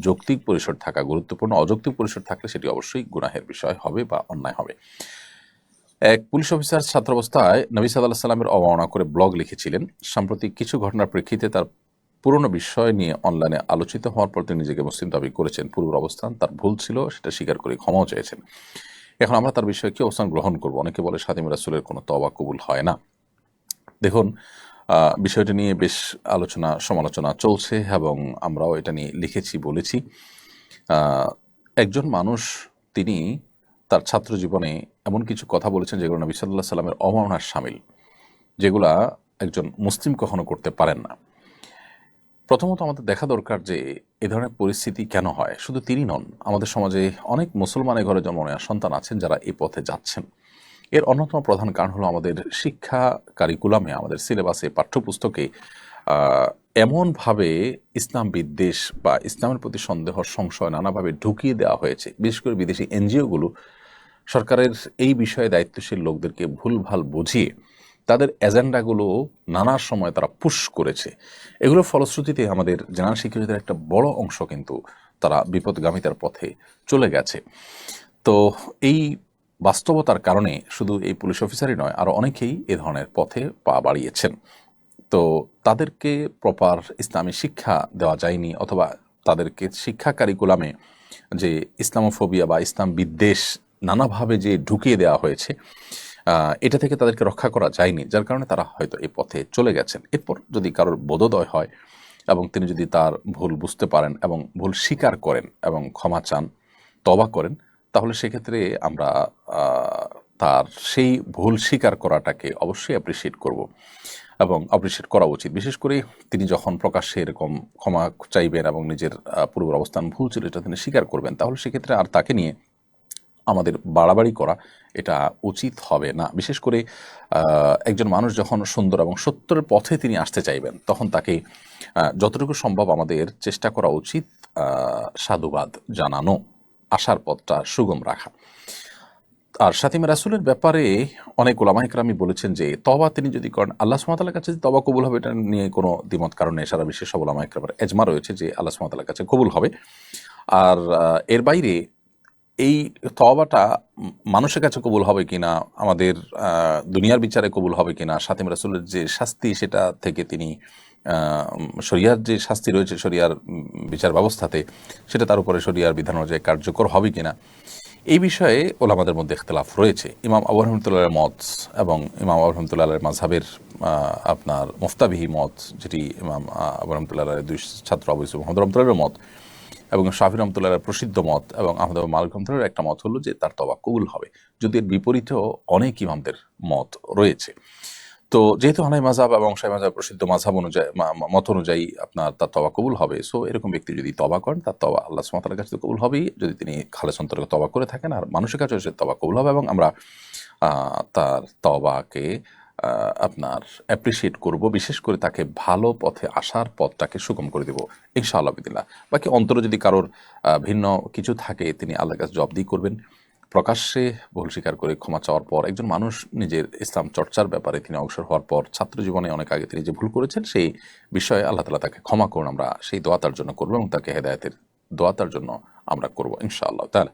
যৌক্তিক পরিসর থাকা, গুরুত্বপূর্ণ অযৌক্তিক পরিসর থাকলে সেটি অবশ্যই গুনাহের বিষয় হবে বা অন্যায় হবে। এক পুলিশ অফিসার ছাত্রাবস্থায় নবী সাল্লাহ সাল্লামের অবমাননা করে ব্লগ লিখেছিলেন। সাম্প্রতিক কিছু ঘটনার প্রেক্ষিতে তার পুরনো বিষয় নিয়ে অনলাইনে আলোচিত হওয়ার পর তিনি নিজেকে মুসলিম দাবি করেছেন। পূর্বের অবস্থান, তার ভুল ছিল, সেটা স্বীকার করে ক্ষমাও চেয়েছেন। এখন আমরা তার বিষয়ে কি অবস্থান গ্রহণ করব। অনেকে বলে সাদিম রাসুলের কোনো তবা কবুল হয় না। দেখুন বিষয়টি নিয়ে বেশ আলোচনা, সমালোচনা চলছে এবং আমরাও এটা নিয়ে লিখেছি, বলেছি। একজন মানুষ, তিনি তার ছাত্র জীবনে এমন কিছু কথা বলেছেন যেগুলো নবী সাল্লাহ সাল্লামের অবমাননার সামিল, যেগুলা একজন মুসলিম কখনো করতে পারেন না। প্রথমত আমাদের দেখা দরকার যে, এ ধরনের পরিস্থিতি কেন হয়? শুধু তিনি নন, আমাদের সমাজে অনেক মুসলমানের ঘরে জন্ম নেওয়া সন্তান আছেন যারা এই পথে যাচ্ছেন। এর অন্যতম প্রধান কারণ হলো আমাদের শিক্ষা কারিকুলামে আমাদের সিলেবাসে পাঠ্যপুস্তকে এমনভাবে ইসলাম বিদ্বেষ বা ইসলামের প্রতি সন্দেহ, সংশয় নানাভাবে ঢুকিয়ে দেওয়া হয়েছে। বিশেষ করে বিদেশি এনজিওগুলো সরকারের এই বিষয়ে দায়িত্বশীল লোকদেরকে ভুলভাল বুঝিয়ে তাদের এজেন্ডাগুলো নানা সময় তারা পুশ করেছে। এগুলোর ফলশ্রুতিতে আমাদের জেনারেল শিক্ষিতদের একটা বড় অংশ কিন্তু তারা বিপদগামিতার পথে চলে গেছে। তো এই বাস্তবতার কারণে শুধু এই পুলিশ অফিসারই নয় আরও অনেকেই এ ধরনের পথে পা বাড়িয়েছেন। তো তাদেরকে প্রপার ইসলামী শিক্ষা দেওয়া যায়নি অথবা তাদেরকে শিক্ষা কারিকুলামে যে ইসলামোফোবিয়া বা ইসলাম বিদ্বেষ নানাভাবে যে ঢুকিয়ে দেওয়া হয়েছে এটা থেকে তাদেরকে রক্ষা করা যায়নি, যার কারণে তারা হয়তো এ পথে চলে গেছেন। এরপর যদি কারোর বোধোদয় হয় এবং তিনি যদি তার ভুল বুঝতে পারেন এবং ভুল স্বীকার করেন এবং ক্ষমা চান তবা করেন তাহলে সেক্ষেত্রে আমরা তার সেই ভুল স্বীকার করাটাকে অবশ্যই অ্যাপ্রিসিয়েট করব এবং অ্যাপ্রিসিয়েট করা উচিত। বিশেষ করে তিনি যখন প্রকাশ্যে এরকম ক্ষমা চাইবেন এবং নিজের পূর্বের অবস্থান ভুল ছিল এটা তিনি স্বীকার করবেন, তাহলে সেক্ষেত্রে আর তাকে নিয়ে আমাদের বাড়াবাড়ি করা এটা উচিত হবে না। বিশেষ করে একজন মানুষ যখন সুন্দর এবং সত্যের পথে তিনি আসতে চাইবেন, তখন তাকে যতটুকু সম্ভব আমাদের চেষ্টা করা উচিত সাধুবাদ জানানো। আসার পথটা সুগম রাখা। আর সাথিমে রাসুলের ব্যাপারে অনেক ওলামাইকরামি বলেছেন যে তবা তিনি যদি করেন, আল্লাহ সুমাতালার কাছে তবা কবুল হবে, এটা নিয়ে কোনো দ্বিমত কারণে সারা বিশ্বের সব ওলামাইকরামের এজমা রয়েছে যে, আল্লাহ সুমাতালার কাছে কবুল হবে। আর এর বাইরে এই তবাটা মানুষের কাছে কবুল হবে কিনা, আমাদের দুনিয়ার বিচারে কবুল হবে কি কিনা সাতিম রাসুলের যে শাস্তি, সেটা থেকে তিনি শরিয়ার যে শাস্তি রয়েছে, শরিয়ার বিচার ব্যবস্থাতে, সেটা তার উপরে শরিয়ার বিধান অনুযায়ী কার্যকর হবে কিনা, এই বিষয়ে ওলামাদের মধ্যে ইখতলাফ রয়েছে। ইমাম আবু রহমতুল্লাহের মত এবং ইমাম আবু রহমতুল্লাহের মাঝহাবের আপনার মুফতাবিহি মত, যেটি ইমাম আবু রহমতুল্লাহের দুই ছাত্র আবু ইউসুফ মোহাম্মদ রহমতুল্লাহের মত এবং শাফি রহমতুল্লাহের প্রসিদ্ধ মত এবং আহমদ মালিক রহমতুল্লাহের একটা মত হলো যে তার তবা কবুল হবে। যদি এর বিপরীতেও অনেক ইমামদের মত রয়েছে। তো যেহেতু হানাই মাঝাব এবং শাহী মাঝাব প্রসিদ্ধ মাঝাব অনুযায়ী মত অনুযায়ী আপনার তার তবা কবুল হবে। সো এরকম ব্যক্তি যদি তবা করেন, তার তবা আল্লাহ সুমাতার কাছে তো কবুল হবেই। যদি তিনি খালেস অন্তর্গত তবা করে থাকেন, আর মানুষের কাছে সে তবা কবুল হবে এবং আমরা তার তবাকে আপনার অ্যাপ্রিসিয়েট করব। বিশেষ করে তাকে ভালো পথে আসার পথটাকে সুগম করে দেব, ইনশাআল্লাহ বিদিল্লাহ বাকি অন্তরে যদি কারোর ভিন্ন কিছু থাকে, তিনি আল্লাহর কাছে জবাবদি করবেন। প্রকাশ্যে ভুল স্বীকার করে ক্ষমা চাওয়ার পর একজন মানুষ নিজের ইসলাম চর্চার ব্যাপারে তিনি অবসর হওয়ার পর ছাত্র জীবনে অনেক আগে তিনি যে ভুল করেছেন সেই বিষয়ে আল্লাহ তালা তাকে ক্ষমা করুন, আমরা সেই দোয়াতার জন্য করব এবং তাকে হেদায়তের দোয়াতার জন্য আমরা করব, ইনশাআল্লাহ। তাহলে